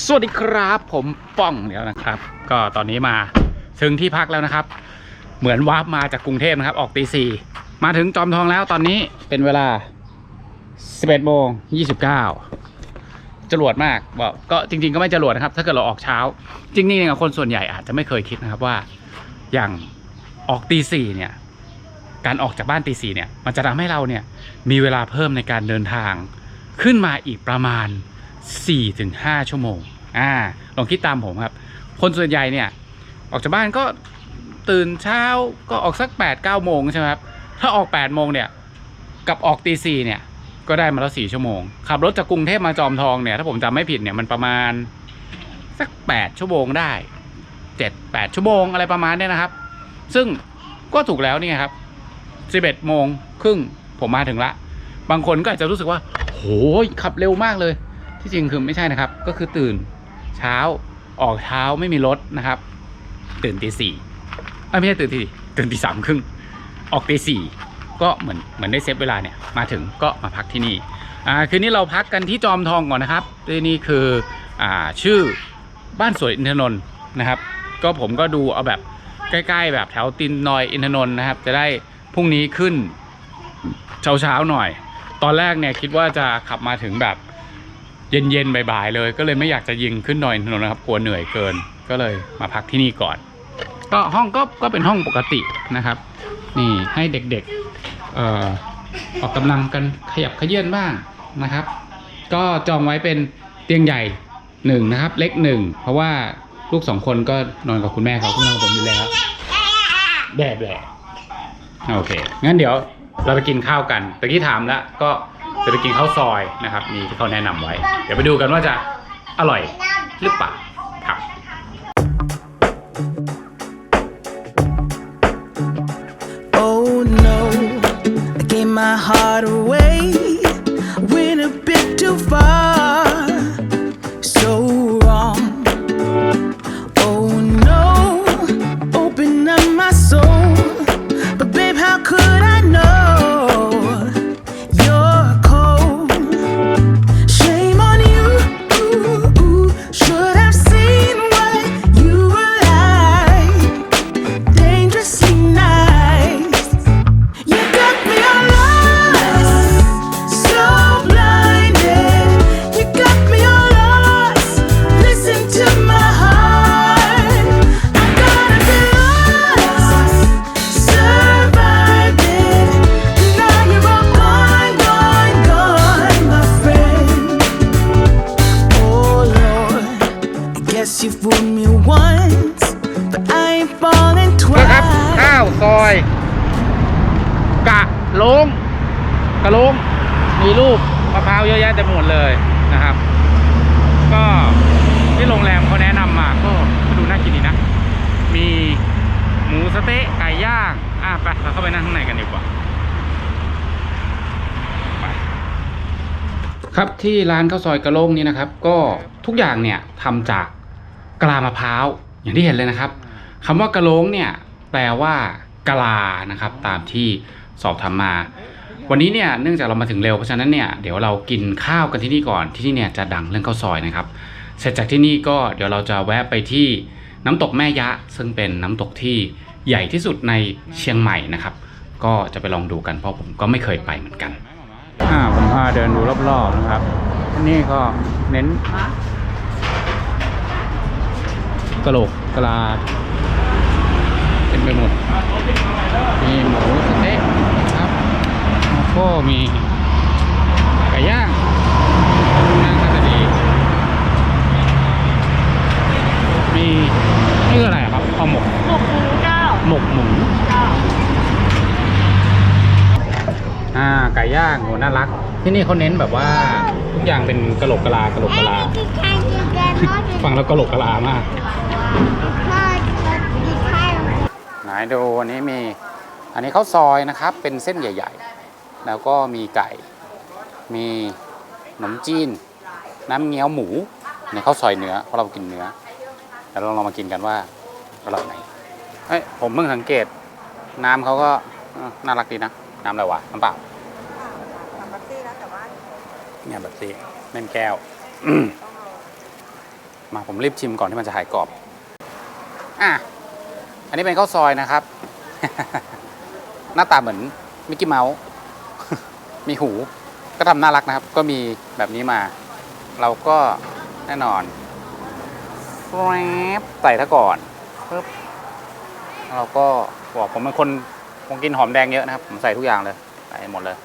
สวัสดีครับผมป้องแล้วนะครับ ก็ตอนนี้มาถึงที่พักแล้วนะครับ เหมือนวาร์ปมาจากกรุงเทพนะครับ ออกตีสี่มาถึงจอมทองแล้วตอนนี้เป็นเวลา 11โมง29จรวดมากบอกก็จริง ๆ ก็ไม่จรวดนะครับ ถ้าเกิดเราออกเช้า จริงๆเนี่ยคนส่วนใหญ่อาจจะไม่เคยคิดนะครับว่าอย่างออกตีสี่เนี่ยการออกจากบ้านตีสี่เนี่ย มันจะทำให้เราเนี่ยมีเวลาเพิ่มในการเดินทางขึ้นมาอีกประมาณ 4-5 ชั่วโมงอ่าลองคิดตามผมครับ คนส่วนใหญ่เนี่ย ออกจากบ้านก็ตื่นเช้าก็ออกสัก 8-9 โมงใช่ไหมครับ ถ้าออก 8 โมงเนี่ย กับออกตีสี่เนี่ย ก็ได้มาแล้ว 4 ชั่วโมง ขับรถจากกรุงเทพมาจอมทองเนี่ย ถ้าผมจำไม่ผิดเนี่ย มันประมาณสัก 8 ชั่วโมงได้ 7-8 ชั่วโมงอะไรประมาณเนี้ยนะครับ ซึ่งก็ถูกแล้วนี่ครับ 11 โมงครึ่งผมมาถึงละ บางคนก็อาจจะรู้สึกว่า โหยขับเร็วมากเลย ที่จริงคือไม่ใช่นะครับ ก็คือตื่นเช้าออกเช้าไม่มีรถนะครับ ตื่นตีสี่ไม่ใช่ตื่นตีตื่นตีสามครึ่งออกตีสี่ก็เหมือนเหมือนได้เซฟเวลาเนี่ยมาถึงก็มาพักที่นี่อ่าคืนนี้เราพักกันที่จอมทองก่อนนะครับที่นี่คืออ่าชื่อบ้านสวยอินทนนท์นะครับ ก็ผมก็ดูเอาแบบใกล้ๆ แบบแถวตินนอยอินทนนท์นะครับ จะได้พรุ่งนี้ขึ้นเช้าๆหน่อย ตอนแรกเนี่ยคิดว่าจะขับมาถึงแบบ เย็นๆบ่ายๆเลย ก็เลยไม่อยากจะยิงขึ้นดอยอินนนะครับกลัวเหนื่อยเกิน ก็เลยมาพักที่นี่ก่อน ก็ห้องก็ก็เป็นห้องปกตินะครับ นี่ให้เด็กๆเอ่อออกกำลังกันขยับขยื่นบ้างนะครับ ก็จองไว้เป็นเตียงใหญ่หนึ่งนะครับ เล็กหนึ่งเพราะว่าลูกสองคนก็นอนกับคุณแม่เขาคุณนอนกับผมอยู่แล้วแดดแหละโอเคงั้นเดี๋ยวเราไปกินข้าวกันตะกี้ถามแล้วก็ จะไปกินข้าวซอยนะครับมีที่เขาแนะนำไว้ เดี๋ยวไปดูกันว่าจะอร่อยหรือเปล่าครับ Oh no, I gave my heart away. รูปมะพร้าวเยอะแยะเต็มหมดเลยนะครับ ก็ที่โรงแรมเขาแนะนำมาก็ดูน่ากินดีนะ มีหมูสเต๊ะไก่ย่างอะไปเราเข้าไปนั่งข้างในกันดีกว่าครับที่ร้านข้าวซอยกะโลงนี้นะครับ ก็ทุกอย่างเนี่ยทำจากกะลามะพร้าวอย่างที่เห็นเลยนะครับคำว่ากะโลงเนี่ยแปลว่ากะลานะครับ ตามที่สอบถามา วันนี้เนี่ยเนื่องจากเรามาถึงเร็วเพราะฉะนั้นเนี่ยเดี๋ยวเรากินข้าวกันที่นี่ก่อนที่นี่เนี่ยจะดังเรื่องข้าวซอยนะครับ เสร็จจากที่นี่ก็เดี๋ยวเราจะแวะไปที่น้ำตกแม่ยะ ซึ่งเป็นน้ำตกที่ใหญ่ที่สุดในเชียงใหม่นะครับ ก็จะไปลองดูกันเพราะผมก็ไม่เคยไปเหมือนกันอ่าผมพาเดินดูรอบๆนะครับนี่ก็เน้นกะโหลกกะลาเต็มไปหมดมีหมูสะเต๊ะครับแล้ว ก็มีไก่ย่างย่างก็จะดีมีนี่คืออะไรอะครับข้าวหมกหมกหมูเจ้าหมกหมูเจ้าอ่าไก่ย่างโหน่ารัก ที่นี่เขาเน้นแบบว่าทุกอย่างเป็นกะโหลกกะลากะโหลกกะลา ฟังแล้วกะโหลกกะลามากไหนดูวันนี้มี อันนี้ข้าวซอยนะครับ เป็นเส้นใหญ่ๆ แล้วก็มีไก่ มีขนมจีน น้ำเงี้ยวหมูในข้าวซอยเนื้อเพราะเรากินเนื้อเดี๋ยวเราลองมากินกันว่าอร่อยไหนเฮ้ยผมเพิ่งสังเกต น้ำเขาก็เออน่ารักดีนะ น้ำอะไรวะน้ำเปล่าเนี่ยแบบนี้เล่นแก้ว มาผมรีบชิมก่อนที่มันจะหายกรอบ อะ อันนี้เป็นข้าวซอยนะครับ หน้าตาเหมือนมิกกี้เมาส์ มีหูก็ทำน่ารักนะครับ ก็มีแบบนี้มา เราก็แน่นอนแฟบใส่ถ้าก่อนปึ๊บเราก็บอกผมเป็นคนคงกินหอมแดงเยอะนะครับ ผมใส่ทุกอย่างเลยใส่หมดเลย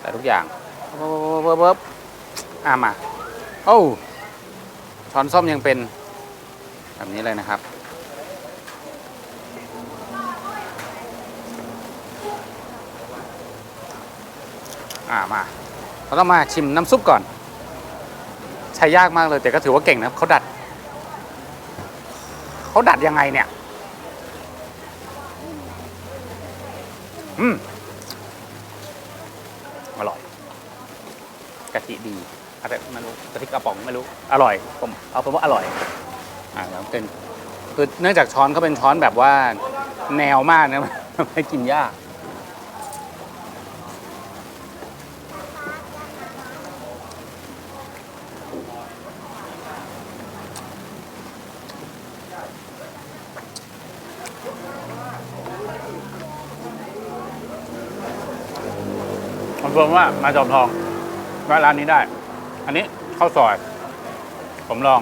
ใส่ทุกอย่างปึ๊บปึ๊บปอะมาโอ้ช้อนส้อมยังเป็นแบบนี้เลยนะครับ อ่ามาเราต้องมาชิมน้ำซุปก่อน ใช้ยากมากเลยแต่ก็ถือว่าเก่งนะเขาดัดเขาดัดยังไงเนี่ย อืมอร่อยกะทิดีอะไรไม่รู้กะทิกระป๋องไม่รู้ อร่อย ผมเอาเป็นว่าอร่อย อ่าแล้วเป็นคือเนื่องจากช้อนเขาเป็นช้อนแบบว่าแนวมากนะไม่กินยาก ฟิร์มว่ามาจอมทองแวะร้านนี้ได้ อันนี้ข้าวซอย ผมลอง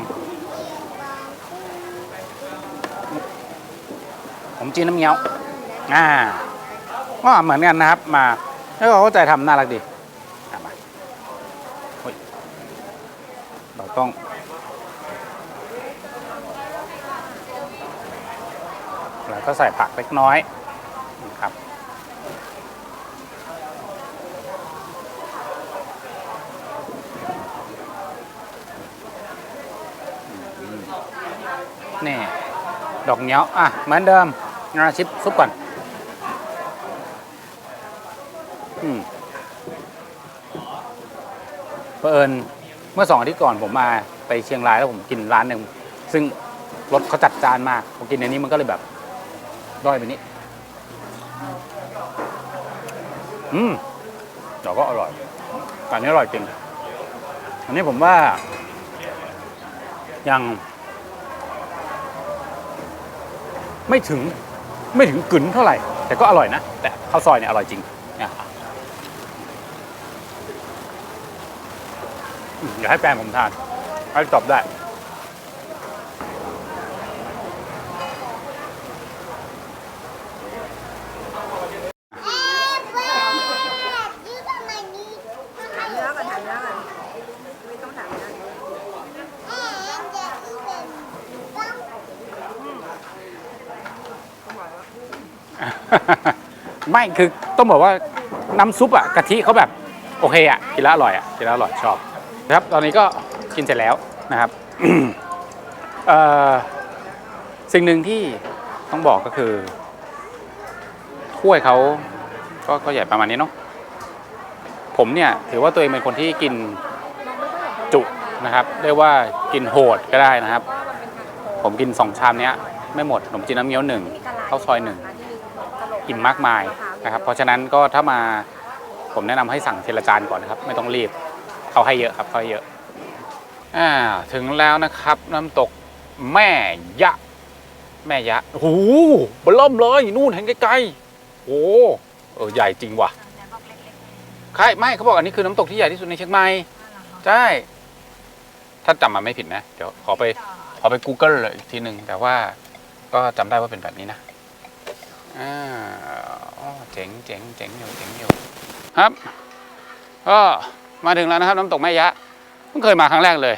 ผมจีนน้ำเงี้ยว อ่าก็เหมือนกันนะครับ มา แล้วเข้าใจทำน่ารักดีมาเฮ้ยเราต้องแล้วก็ใส่ผักเล็กน้อยนะครับ นี่ดอกเงี้ยวอะเหมือนเดิมนาชิปซุปก่อนอืมเผอิญเมื่อสองอาทิตย์ก่อนผมมาไปเชียงรายแล้วผมกินร้านหนึ่งซึ่งรสเขาจัดจานมากผมกินในนี้มันก็เลยแบบด้อยไปนิดอืมแต่ก็อร่อยแต่อันนี้อร่อยจริงอันนี้ผมว่า ยัง ไม่ถึงไม่ถึงกึ๋นเท่าไหร่ แต่ก็อร่อยนะ แต่ข้าวซอยเนี่ยอร่อยจริงเนี่ยอืมเดี๋ยวให้แฟนผมทานให้ตอบได้ถามเนื้อก่อนถามเนื้อก่อนไม่ต้องถามเนื้อ ไม่คือต้องบอกว่าน้ำซุปอะกะทิเขาแบบโอเคอะกินแล้วอร่อยอะกินแล้วอร่อยชอบนะครับ ตอนนี้ก็กินเสร็จแล้วนะครับเอ่อสิ่งหนึ่งที่ต้องบอกก็คือถ้วยเขาก็ก็ใหญ่ประมาณนี้เนาะผมเนี่ยถือว่าตัวเองเป็นคนที่กินจุนะครับเรียกว่ากินโหดก็ได้นะครับ ผมกินสองชามเนี้ยไม่หมดขนมจีนน้ำเงี้ยวหนึ่งข้าวซอยหนึ่ง อิ่มมากมายนะครับ เพราะฉะนั้นก็ถ้ามาผมแนะนำให้สั่งทีละจานก่อนนะครับ ไม่ต้องรีบเขาให้เยอะครับเขาให้เยอะอ่าถึงแล้วนะครับน้ำตกแม่ยะ แม่ยะโอ้โหเบล่มเลยนู่นเห็นไกลๆโอ้เออใหญ่จริงว่ะใช่ไม่เขาบอกอันนี้คือน้ำตกที่ใหญ่ที่สุดในเชียงใหม่ใช่ถ้าจำมาไม่ผิดนะ เดี๋ยวขอไปขอไป Google เลยอีกทีหนึ่งแต่ว่าก็จำได้ว่าเป็นแบบนี้นะ อ่าอ๋อเจ๋งเจ๋งเจ๋งอยู่เจ๋งอยู่ครับก็มาถึงแล้วนะครับน้ำตกแม่ยะเพิ่งเคยมาครั้งแรกเลย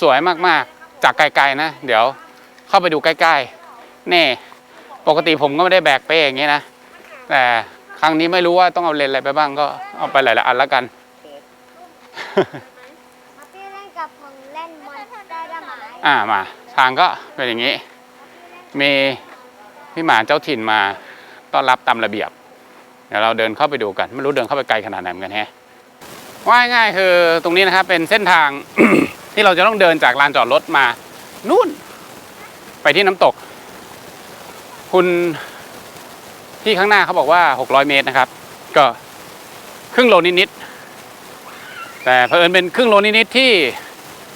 สวยมากๆจากไกลๆนะ เดี๋ยวเข้าไปดูใกล้ๆแน่ปกติผมก็ไม่ได้แบกเป้อย่างนี้นะ แต่ครั้งนี้ไม่รู้ว่าต้องเอาเลนส์อะไรไปบ้างก็เอาไปหลายๆอันแล้วกันพี่เล่นกับผมเล่นมอนสเตอร์ได้ไหมอ่ามา ทางก็เป็นอย่างนี้ มี พี่หมาเจ้าถิ่นมาต้อนรับตามระเบียบ เดี๋ยวเราเดินเข้าไปดูกัน ไม่รู้เดินเข้าไปไกลขนาดไหนเหมือนกันแฮะว่าง่ายคือตรงนี้นะครับเป็นเส้นทางที่เราจะต้องเดินจากลานจอดรถมา นู่น ไปที่น้ำตก คุณที่ข้างหน้าเขาบอกว่า 600 เมตรนะครับ ก็ครึ่งโลนิดๆแต่เผอิญเป็นครึ่งโลนิดๆที่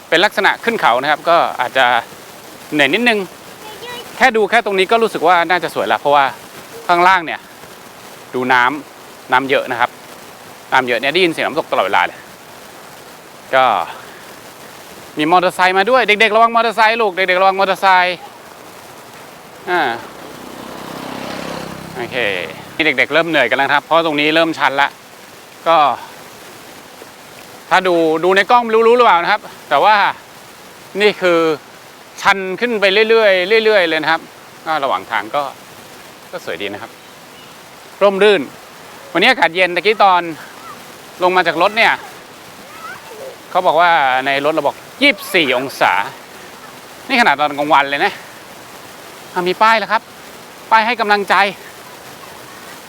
เป็นลักษณะขึ้นเขานะครับ ก็อาจจะเหนื่อยนิดนึง แค่ดูแค่ตรงนี้ก็รู้สึกว่าน่าจะสวยแล้วเพราะว่าข้างล่างเนี่ย ดูน้ำน้ำเยอะนะครับ น้ำเยอะเนี่ยได้ยินเสียงน้ำตกตลอดเวลาเลยก็มีมอเตอร์ไซค์มาด้วย เด็กๆระวังมอเตอร์ไซค์ลูกเด็กๆระวังมอเตอร์ไซค์อ่าโอเคนี่เด็ก ๆ เริ่มเหนื่อยกันแล้วครับ เพราะตรงนี้เริ่มชันละก็ ถ้าดูดูในกล้องรู้รู้หรือเปล่านะครับ แต่ว่านี่คือ ชันขึ้นไปเรื่อยๆเรื่อยๆเลยนะครับก็ระหว่างทางก็ก็สวยดีนะครับ ร่มรื่น วันนี้อากาศเย็นตะกี้ตอนลงมาจากรถเนี่ยเขาบอกว่าในรถเราบอก24 องศา นี่ขนาดตอนกลางวันเลยนะอะมีป้ายแล้วครับ ป้ายให้กำลังใจ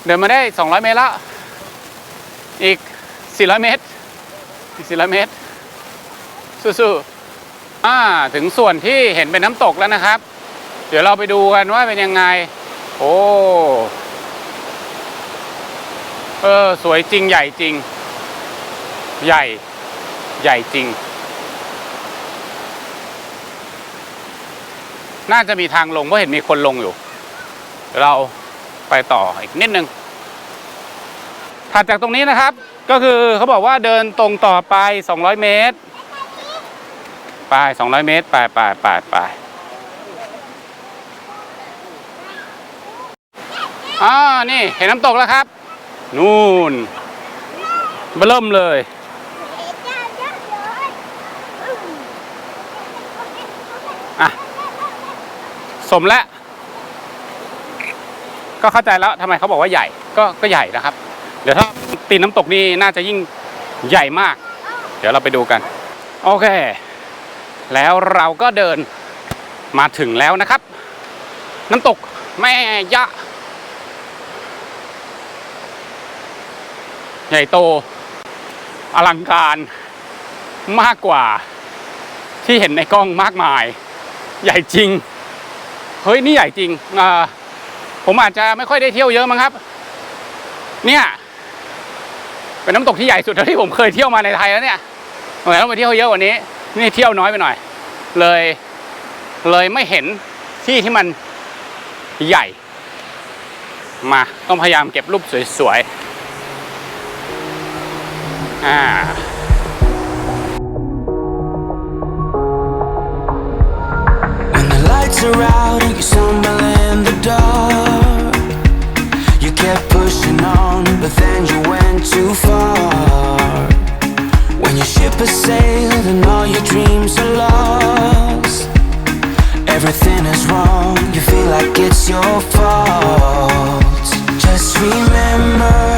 เดินมาได้ 200 เมตรแล้ว อีก 400 เมตร อีก 400 เมตร สู้ๆ อ่าถึงส่วนที่เห็นเป็นน้ำตกแล้วนะครับ เดี๋ยวเราไปดูกันว่าเป็นยังไง โอ้เออสวยจริงใหญ่จริง ใหญ่ใหญ่จริง น่าจะมีทางลงเพราะเห็นมีคนลงอยู่เดี๋ยวเราไปต่ออีกนิดนึงถัดจากตรงนี้นะครับ ก็คือเขาบอกว่าเดินตรงต่อไป 200 เมตร ไป200เมตรไปไปไปไปอ่านี่เห็นน้ำตกแล้วครับ นู่นเบิ่มเลย อะ สมแล้ว ก็เข้าใจแล้วทำไมเขาบอกว่าใหญ่ ก็ก็ใหญ่นะครับ เดี๋ยวถ้าตีนน้ำตกนี่น่าจะยิ่งใหญ่มาก เดี๋ยวเราไปดูกัน โอเค แล้วเราก็เดินมาถึงแล้วนะครับ น้ำตกแม่ยะ ใหญ่โต อลังการมากกว่าที่เห็นในกล้องมากมาย ใหญ่จริง เฮ้ย นี่ใหญ่จริง ผมอาจจะไม่ค่อยได้เที่ยวเยอะมั้งครับ เนี่ย เป็นน้ำตกที่ใหญ่สุดเท่าที่ผมเคยเที่ยวมาในไทยแล้วเนี่ยทำไมต้องไปเที่ยวเยอะกว่านี้ นี่เที่ยวน้อยไปหน่อย เลย เลยไม่เห็นที่ที่มันใหญ่ มาต้องพยายามเก็บรูปสวยๆ อ่าเ You. When your ship has sailed and all your dreams are lost, everything is wrong, you feel like it's your fault. Just remember,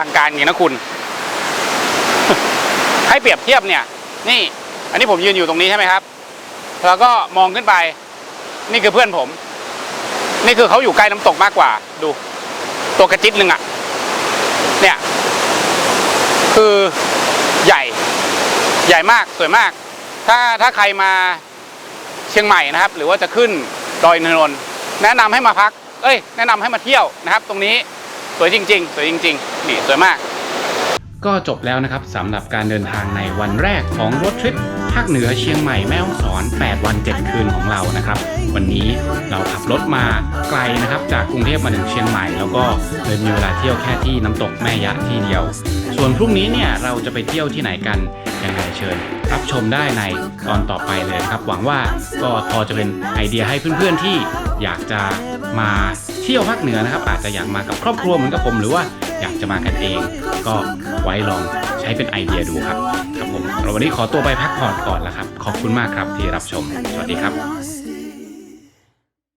ลังการจริงนะคุณ ให้เปรียบเทียบเนี่ย นี่ อันนี้ผมยืนอยู่ตรงนี้ใช่ไหมครับ แล้วก็มองขึ้นไป นี่คือเพื่อนผม นี่คือเขาอยู่ใกล้น้ำตกมากกว่า ดู ตัวกระจิตหนึ่งอะเนี่ย คือใหญ่ ใหญ่มากสวยมาก ถ้าถ้าใครมาเชียงใหม่นะครับ หรือว่าจะขึ้นดอยนนนท์แนะนำให้มาพัก เอ้ย แนะนำให้มาเที่ยวนะครับ ตรงนี้ สวยจริง ๆ สวยจริงๆนี่สวยมาก ก็จบแล้วนะครับสำหรับการเดินทางในวันแรกของรถทริปภาคเหนือเชียงใหม่แม่ฮ่องสอน 8 วัน 7 คืนของเรานะครับ วันนี้เราขับรถมาไกลนะครับ จากกรุงเทพมาถึงเชียงใหม่ แล้วก็เลยมีเวลาเที่ยวแค่ที่น้ำตกแม่ยะที่เดียว ส่วนพรุ่งนี้เนี่ยเราจะไปเที่ยวที่ไหนกันยังไงเชิญ รับชมได้ในตอนต่อไปเลยครับ หวังว่าก็พอจะเป็นไอเดียให้เพื่อนๆที่อยากจะมา ที่ยวภาคเหนือนะครับ อาจจะอยากมากับครอบครัวเหมือนกับผมหรือว่าอยากจะมากันเอง ก็ไว้ลองใช้เป็นไอเดียดูครับครับผมเราวันนี้ขอตัวไปพักผ่อนก่อนแล้วครับ ขอบคุณมากครับที่รับชม สวัสดีครับ